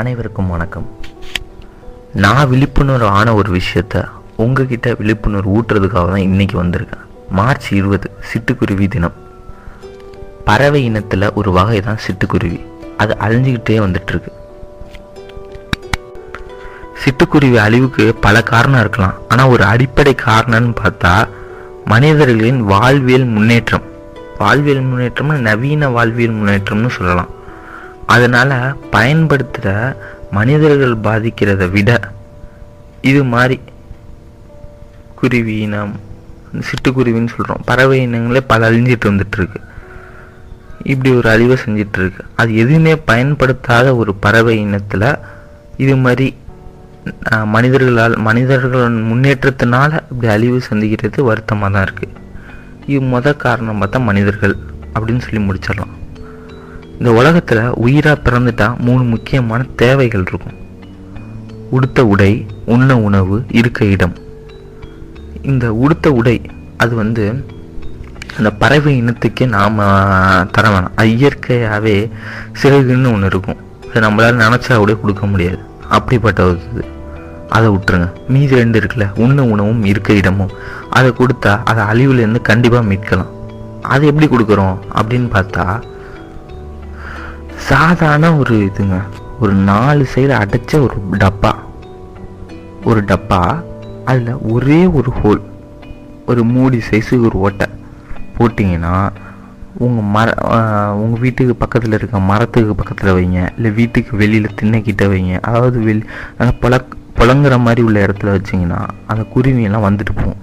அனைவருக்கும் வணக்கம். நான் விழிப்புணர்வு ஆன ஒரு விஷயத்த உங்ககிட்ட விழிப்புணர்வு ஊட்டுறதுக்காக தான் இன்னைக்கு வந்திருக்கேன். மார்ச் இருபது சிட்டுக்குருவி தினம். பறவை இனத்தில் ஒரு வகை தான் சிட்டுக்குருவி. அது அழிஞ்சிக்கிட்டே வந்துட்டு இருக்கு சிட்டுக்குருவி அழிவுக்கு பல காரணம் இருக்கலாம். ஆனால் ஒரு அடிப்படை காரணம்னு பார்த்தா மனிதர்களின் வாழ்வியல் முன்னேற்றம். வாழ்வியல் முன்னேற்றம்னு நவீன வாழ்வியல் முன்னேற்றம்னு சொல்லலாம். அதனால் பயன்படுத்துகிற மனிதர்கள் பாதிக்கிறத விட இது மாதிரி குருவி இனம் சிட்டுக்குருவின்னு சொல்கிறோம் பறவை இனங்களே பல அழிஞ்சிட்டு வந்துட்டுருக்கு. இப்படி ஒரு அழிவை செஞ்சிட்ருக்கு அது எதுவுமே பயன்படுத்தாத ஒரு பறவை இனத்தில் இது மாதிரி மனிதர்களால் மனிதர்களின் முன்னேற்றத்தினால இப்படி அழிவு சந்திக்கிறது வருத்தமாக தான் இருக்குது இது மொதல் காரணம் பார்த்தா மனிதர்கள் அப்படின்னு சொல்லி முடிச்சிடலாம். இந்த உலகத்தில் உயிராக பிறந்துட்டா மூணு முக்கியமான தேவைகள் இருக்கும். உடுத்த உடை உண்ண உணவு இருக்க இடம். இந்த உடுத்த உடை அது வந்து அந்த பறவை இனத்துக்கே நாம் தர வேணாம். அது இயற்கையாகவே சிறகுன்னு ஒன்று இருக்கும். அது நம்மளால் நினச்சா கூட கொடுக்க முடியாது. அப்படிப்பட்ட ஒரு இது. அதை விட்டுருங்க. மீதி ரெண்டு இருக்குல்ல உண்ண உணவும் இருக்க இடமும். அதை கொடுத்தா அதை அழிவுலேருந்து கண்டிப்பாக மீட்கலாம். அது எப்படி கொடுக்குறோம் அப்படின்னு பார்த்தா சாதாரண ஒரு இதுங்க. ஒரு நாலு சைடு அடைச்ச ஒரு டப்பா. ஒரு டப்பா அதில் ஒரே ஒரு ஹோல் ஒரு மூடி சைஸு ஒரு ஓட்டை போட்டிங்கன்னா உங்கள் மர உங்கள் வீட்டுக்கு பக்கத்தில் இருக்க மரத்துக்கு பக்கத்தில் வைங்க. இல்லை வீட்டுக்கு வெளியில் திண்ணைக்கிட்ட வைங்க. அதாவது வெளி நல்லா புல புழங்குற மாதிரி உள்ள இடத்துல வச்சிங்கன்னா அந்த குருவியெல்லாம் வந்துட்டு போகும்.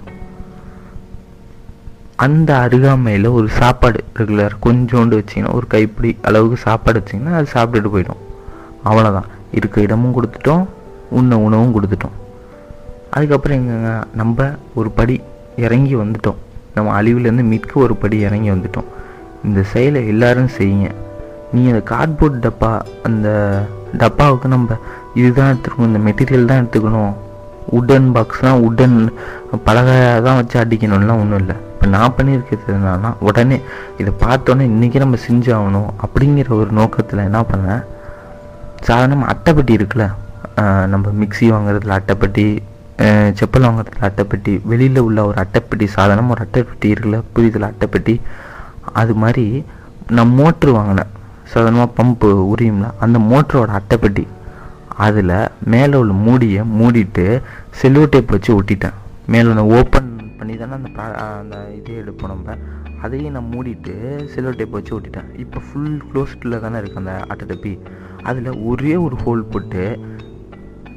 அந்த அருகாமையில் ஒரு சாப்பாடு ரெகுலர் கொஞ்சோண்டு வச்சிங்கன்னா ஒரு கைப்பிடி அளவுக்கு சாப்பாடு வச்சிங்கன்னா அது சாப்பிட்டுட்டு போயிடும். அவ்வளோதான் இருக்க இடமும் கொடுத்துட்டோம் உண்ண உணவும் கொடுத்துட்டோம். அதுக்கப்புறம் எங்கங்க நம்ம ஒரு படி இறங்கி வந்துட்டோம். நம்ம அழிவுலேருந்து மீட்க ஒரு படி இறங்கி வந்துட்டோம். இந்த செயலை எல்லாரும் செய்யுங்க. நீங்கள் அந்த கார்ட்போர்ட் டப்பா அந்த டப்பாவுக்கு நம்ம இதுதான் எடுத்துக்கணும் இந்த மெட்டீரியல் தான் எடுத்துக்கணும். உட்டன் பாக்ஸ்லாம் உட்டன் பலகை தான் வச்சு அடிக்கணும்லாம் ஒன்றும் இல்லை. இப்போ நான் பண்ணியிருக்கிறது என்னன்னா உடனே இதை பார்த்தோன்னே இன்றைக்கி நம்ம செஞ்சாகணும் அப்படிங்கிற ஒரு நோக்கத்தில் என்ன பண்ணேன்? சாதாரணமாக அட்டைப்பெட்டி இருக்குல்ல நம்ம மிக்ஸி வாங்குறதுல அட்டைப்பெட்டி செப்பல் வாங்குறதுல அட்டைப்பெட்டி வெளியில் உள்ள ஒரு அட்டைப்பெட்டி சாதாரணமாக ஒரு அட்டைப்பெட்டி இருக்குல்ல புரியுதுல அட்டைப்பெட்டி? அது மாதிரி நான் மோட்ரு வாங்கினேன். சாதாரணமாக பம்பு உரியும்ல அந்த மோட்டரோட அட்டைப்பெட்டி. அதில் மேலே உள்ள மூடியை மூடிட்டு செல்லோ டேப் வச்சு ஒட்டிட்டேன். மேலே அந்த ஓப்பன் பண்ணி தானே அந்த ப்ரா அந்த இதே எடுப்போம் நம்ம. அதையும் நான் மூடிட்டு செல்லோ டேப் வச்சு ஒட்டிட்டேன். இப்போ ஃபுல் க்ளோஸ்டில் தானே இருக்குது அந்த அட்டைப்பி அதில் ஒரே ஒரு ஹோல் போட்டு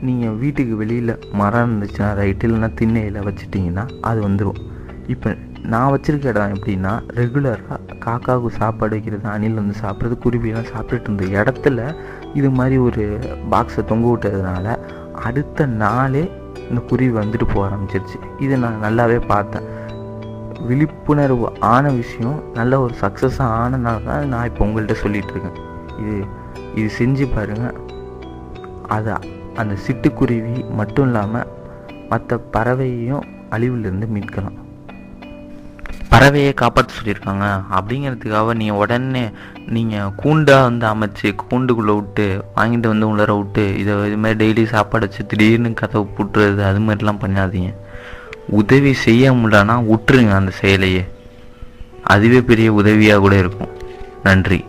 நீங்கள் வீட்டுக்கு வெளியில் மரம் இருந்துச்சுன்னா ரைட்டு இல்லைன்னா திண்ணையில் வச்சிட்டிங்கன்னா அது வந்துடும் இப்போ நான் வச்சிருக்க இடம் எப்படின்னா ரெகுலராக காக்காவுக்கு சாப்பாடு வைக்கிறது அணில் வந்து சாப்பிட்றது குருவியெல்லாம் சாப்பிட்டுட்டு இருந்த இடத்துல இது மாதிரி ஒரு பாக்ஸை தொங்க விட்டதுனால அடுத்த நாளே இந்த குருவி வந்துட்டு போக ஆரம்பிச்சிருச்சு. இதை நான் நல்லாவே பார்த்தேன். விழிப்புணர்வு ஆன விஷயம் நல்ல ஒரு சக்ஸஸாக ஆனனால தான் நான் இப்போ உங்கள்கிட்ட சொல்லிகிட்ருக்கேன் இருக்கேன். இது இது செஞ்சு பாருங்கள் அது அந்த சிட்டுக்குருவி மட்டும் இல்லாமல் மற்ற பறவையையும் அழிவுலேருந்து மீட்கலாம். பறவையை காப்பாற்ற சொல்லியிருக்காங்க. அப்படிங்கிறதுக்காக நீங்கள் உடனே நீங்கள் கூண்டாக வந்து அமைச்சு கூண்டுக்குள்ளே விட்டு வாங்கிட்டு வந்து உள்ளார விட்டு இதை இது மாதிரி டெய்லி சாப்பாடு வச்சு திடீர்னு கதவை புட்டுறது அது மாதிரிலாம் பண்ணாதீங்க. உதவி செய்ய முடியலன்னா விட்டுருங்க அந்த செயலையே. அதுவே பெரிய உதவியாக கூட இருக்கும். நன்றி.